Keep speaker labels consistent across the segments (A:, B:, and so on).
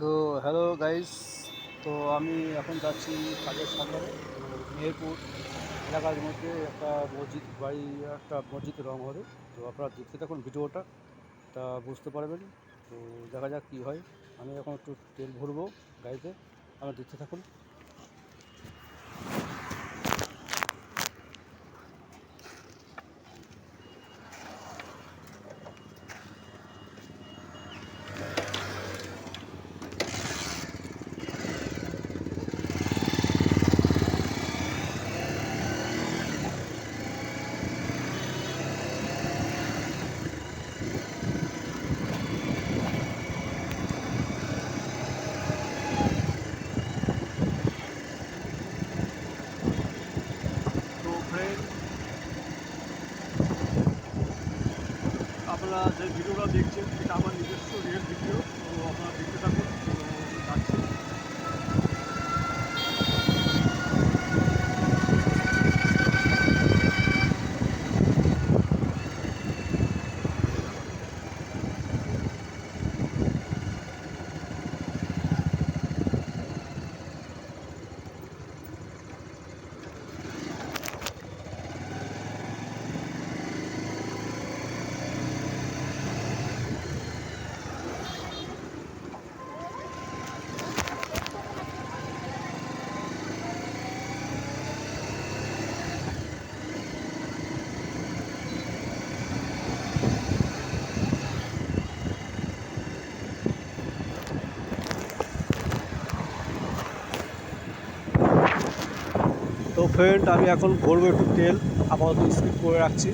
A: তো hello guys তো আমি এখন যাচ্ছি কাজের সামনে, মেহেরপুর এলাকার মধ্যে একটা মসজিদ বাড়ি, একটা মসজিদ রং হবে। তো আপনারা দেখতে থাকুন ভিডিওটা, তা বুঝতে পারবেন। তো দেখা যাক কী হয়। আমি এখন একটু তেল ভরবো গাড়িতে, আপনারা দেখতে থাকুন তো ফ্রেন্ড আপনারা যে ভিডিওটা দেখছেন এটা আমার নিজস্ব রিয়েল ভিডিও তো আপনারা দেখতে থাকুন তো যাচ্ছি তো ফ্রেন্ড আমি এখন ভরবো একটু তেল, আপাতত স্কিপ করে রাখছি।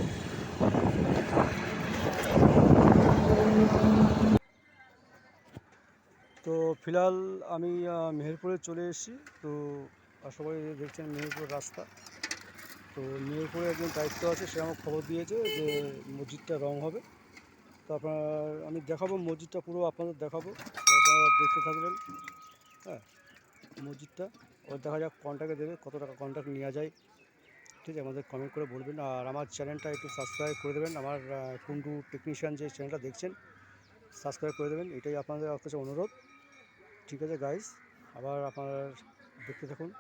A: তো ফিলহাল আমি মেহেরপুরে চলে এসেছি। তো সবাই দেখছেন মেহেরপুর রাস্তা। তো মেহেরপুরে একজন দায়িত্ব আছে, সে আমাকে খবর দিয়েছে যে মসজিদটা রং হবে। তো আপনার, আমি দেখাবো মসজিদটা পুরো, আপনাদের দেখাবো। আপনারা দেখতে থাকবেন। হ্যাঁ মসজিদটা। ও দেখা যাক কন্ট্যাক্টে দেবে, কত টাকা কন্ট্যাক্ট নেওয়া যায়। ঠিক আছে, আমাদের কমেন্ট করে বলবেন। আর আমার চ্যানেলটা একটু সাবস্ক্রাইব করে দেবেন। আমার কুন্ডু টেকনিশিয়ান যে চ্যানেলটা দেখছেন সাবস্ক্রাইব করে দেবেন। এটাই আপনাদের কাছে অনুরোধ। ঠিক আছে গাইস আবার আপনারা দেখতে থাকুন।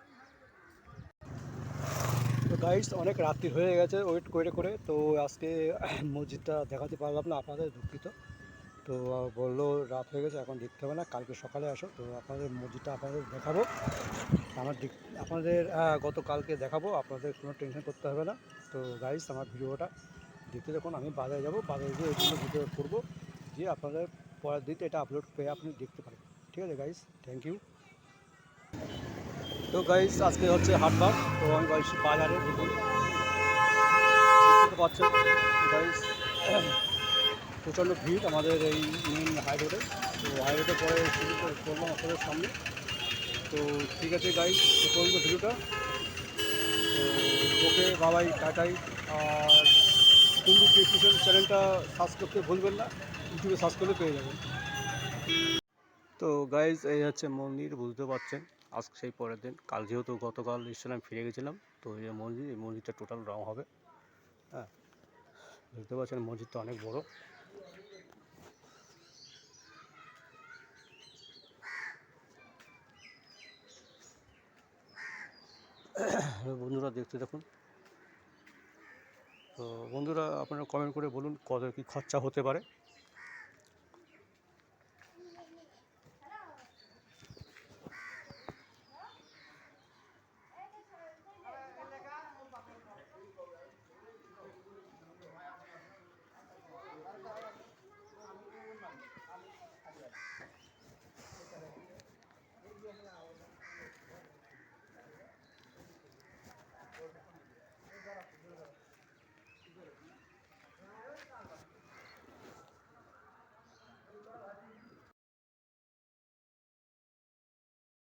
A: তো গাইস অনেক রাত্রি হয়ে গেছে। ওয়েট করে করে। তো আজকে মসজিদটা দেখাতে পারলাম না, আপনাদের দুঃখিত। তো বলল রাত হয়ে গেছে, এখন দেখতে হবে না। কালকে সকালে আসো। তো আপনাদের মসজিদটা আপনাদের দেখাবো। আমার দিক আপনাদের গতকালকে দেখাবো, আপনাদের কোনো টেনশন করতে হবে না। তো গাইস আমার ভিডিওটা দেখতে দেখুন আমি বাজারে যাব, বাজারে গিয়ে এগুলো ভিডিও করব দিয়ে আপনাদের পরের দিন এটা আপলোড পেয়ে আপনি দেখতে পারেন। ঠিক আছে গাইস থ্যাংক ইউ তো গাইস আজকে হচ্ছে হাটবার তো আমি বলছি বাজারে দেখুন পাচ্ছেন গাইস প্রচণ্ড ভিড় আমাদের এই মেন হাই রোডে তো হাই রোডে পরে শুরু করে করলাম আপনাদের সামনে। তো ঠিক আছে গাইস এ পর্যন্ত ভিডিওটা। তো ওকে, বাবাই, টাটাই। আর কুন্ডু টেকনিশিয়ান চ্যানেলটা সার্চ করতে ভুলবেন না ইউটিউবে সার্চ করলে পেয়ে যাবেন। তো গাইজ এই হচ্ছে মন্দির বুঝতে পারছেন। আজ সেই পরের দিন। কাল যেহেতু গতকাল ইসলাম ফিরে গেছিলাম, তো এই মসজিদ এই মন্দিরটা টোটাল রং হবে। হ্যাঁ বুঝতে পারছেন, মসজিদটা অনেক বড়। বন্ধুরা দেখতে দেখুন তো বন্ধুরা আপনারা কমেন্ট করে বলুন কত কী খরচা হতে পারে।